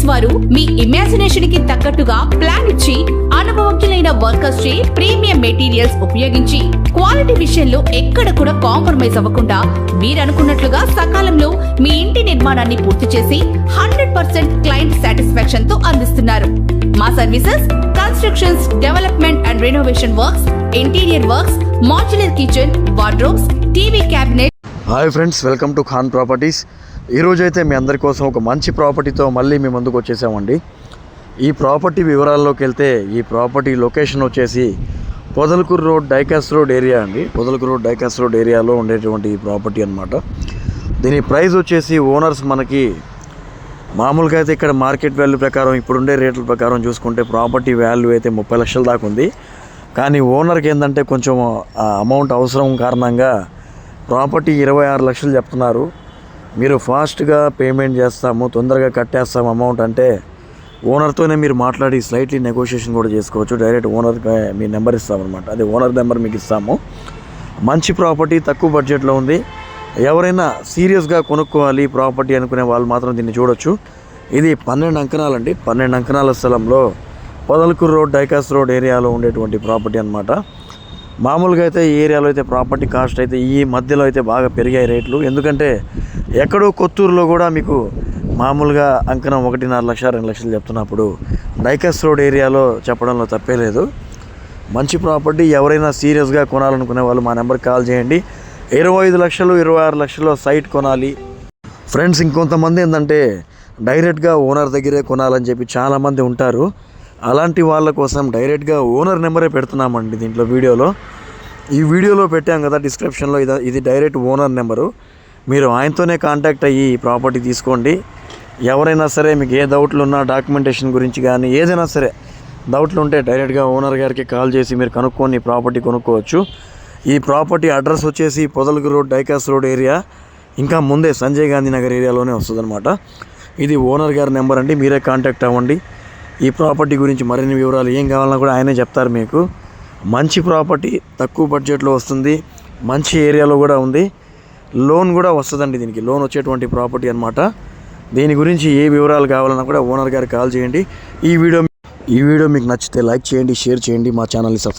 Properties వారు మీ ఇమాజినేషన్కి తగ్గట్టుగా plan ఇచ్చి అనుభవజ్ఞులైన వర్కర్స్ చే ప్రీమియం మెటీరియల్స్ ఉపయోగించి క్వాలిటీ విషయంలో ఎక్కడ కూడా కాంప్రమైజ్ అవ్వకుండా మీరు అనుకున్నట్లుగా సకాలంలో మీ ఇంటి నిర్మాణాన్ని పూర్తి చేసి హండ్రెడ్ పర్సెంట్ క్లయింట్ సాటిస్ఫాక్షన్తో అందిస్తున్నారు. మా services constructions development and renovation works interior works modular kitchen wardrobes TV cabinet hi friends welcome to Khan properties ఈరోజు అయితే మీ అందరి కోసం ఒక మంచి ప్రాపర్టీతో మళ్ళీ మీ ముందుకు వచ్చేసామండి. ఈ ప్రాపర్టీ వివరాల్లోకి వెళ్తే ఈ ప్రాపర్టీ లొకేషన్ వచ్చేసి Podalakuru road Dycus road area అండి. పొదలకూరు రోడ్ డైకాస్ రోడ్ ఏరియాలో ఉండేటువంటి ఈ ప్రాపర్టీ అనమాట దీని ప్రైస్ వచ్చేసి ఓనర్స్ మనకి మామూలుగా అయితే ఇక్కడ మార్కెట్ వాల్యూ ప్రకారం ఇప్పుడుండే రేట్ల ప్రకారం చూసుకుంటే ప్రాపర్టీ వాల్యూ అయితే ముప్పై లక్షల దాకా ఉంది. కానీ ఓనర్కి ఏంటంటే కొంచెం అమౌంట్ అవసరం కారణంగా ప్రాపర్టీ ఇరవై ఆరు లక్షలు చెప్తున్నారు. మీరు ఫాస్ట్గా పేమెంట్ చేస్తాము తొందరగా కట్టేస్తాము అమౌంట్ అంటే ఓనర్తోనే మీరు మాట్లాడి స్లైట్లీ నెగోషియేషన్ కూడా చేసుకోవచ్చు. డైరెక్ట్ ఓనర్కి మీ నెంబర్ ఇస్తామన్నమాట. అదే ఓనర్ నెంబర్ మీకు ఇస్తాము. మంచి ప్రాపర్టీ తక్కువ బడ్జెట్లో ఉంది. ఎవరైనా సీరియస్గా కొనుక్కోవాలి ప్రాపర్టీ అనుకునే వాళ్ళు మాత్రం దీన్ని చూడొచ్చు. ఇది పన్నెండు అంకణాలండి. పన్నెండు అంకణాల స్థలంలో పొదలకూరు రోడ్ డైకాస్ రోడ్ ఏరియాలో ఉండేటువంటి ప్రాపర్టీ అన్నమాట. మామూలుగా అయితే ఈ ఏరియాలో అయితే ప్రాపర్టీ కాస్ట్ అయితే ఈ మధ్యలో అయితే బాగా పెరిగాయి రేట్లు. ఎందుకంటే ఎక్కడో కొత్తూరులో కూడా మీకు మామూలుగా అంకణం ఒకటిన్నర లక్ష రెండు లక్షలు చెప్తున్నప్పుడు డైకాస్ రోడ్ ఏరియాలో చెప్పడంలో తప్పే లేదు. మంచి ప్రాపర్టీ ఎవరైనా సీరియస్గా కొనాలనుకునే వాళ్ళు మా నెంబర్కి కాల్ చేయండి. ఇరవై ఐదు లక్షలు ఇరవై ఆరు లక్షలు సైట్ కొనాలి. ఫ్రెండ్స్ ఇంకొంతమంది ఏంటంటే డైరెక్ట్గా ఓనర్ దగ్గరే కొనాలని చెప్పి చాలామంది ఉంటారు. అలాంటి వాళ్ళ కోసం డైరెక్ట్గా ఓనర్ నెంబరే పెడుతున్నామండి దీంట్లో వీడియోలో. ఈ వీడియోలో పెట్టాం కదా డిస్క్రిప్షన్లో ఇది ఇది డైరెక్ట్ ఓనర్ నెంబరు. మీరు ఆయనతోనే కాంటాక్ట్ అయ్యి ఈ ప్రాపర్టీ తీసుకోండి. ఎవరైనా సరే మీకు ఏ డౌట్లు ఉన్నా డాక్యుమెంటేషన్ గురించి కానీ ఏదైనా సరే డౌట్లు ఉంటే డైరెక్ట్గా ఓనర్ గారికి కాల్ చేసి మీరు కనుక్కొని ప్రాపర్టీ కొనుక్కోవచ్చు. ఈ ప్రాపర్టీ అడ్రస్ వచ్చేసి Podalakuru road Dycus road area. ఇంకా ముందే సంజయ్ గాంధీ నగర్ ఏరియాలోనే వస్తుందన్నమాట. ఇది ఓనర్ గారి నెంబర్ అండి మీరే కాంటాక్ట్ అవ్వండి. ఈ ప్రాపర్టీ గురించి మరిన్ని వివరాలు ఏం కావాలన్నా కూడా ఆయనే చెప్తారు మీకు. మంచి ప్రాపర్టీ తక్కువ బడ్జెట్లో వస్తుంది. మంచి ఏరియాలో కూడా ఉంది. లోన్ కూడా వస్తుందండి దీనికి. లోన్ వచ్చేటువంటి ప్రాపర్టీ అన్నమాట. దీని గురించి ఏ వివరాలు కావాలన్నా కూడా ఓనర్ గారికి కాల్ చేయండి. ఈ వీడియో ఈ వీడియో మీకు నచ్చితే లైక్ చేయండి షేర్ చేయండి మా ఛానల్ని సబ్స్క్రైబ్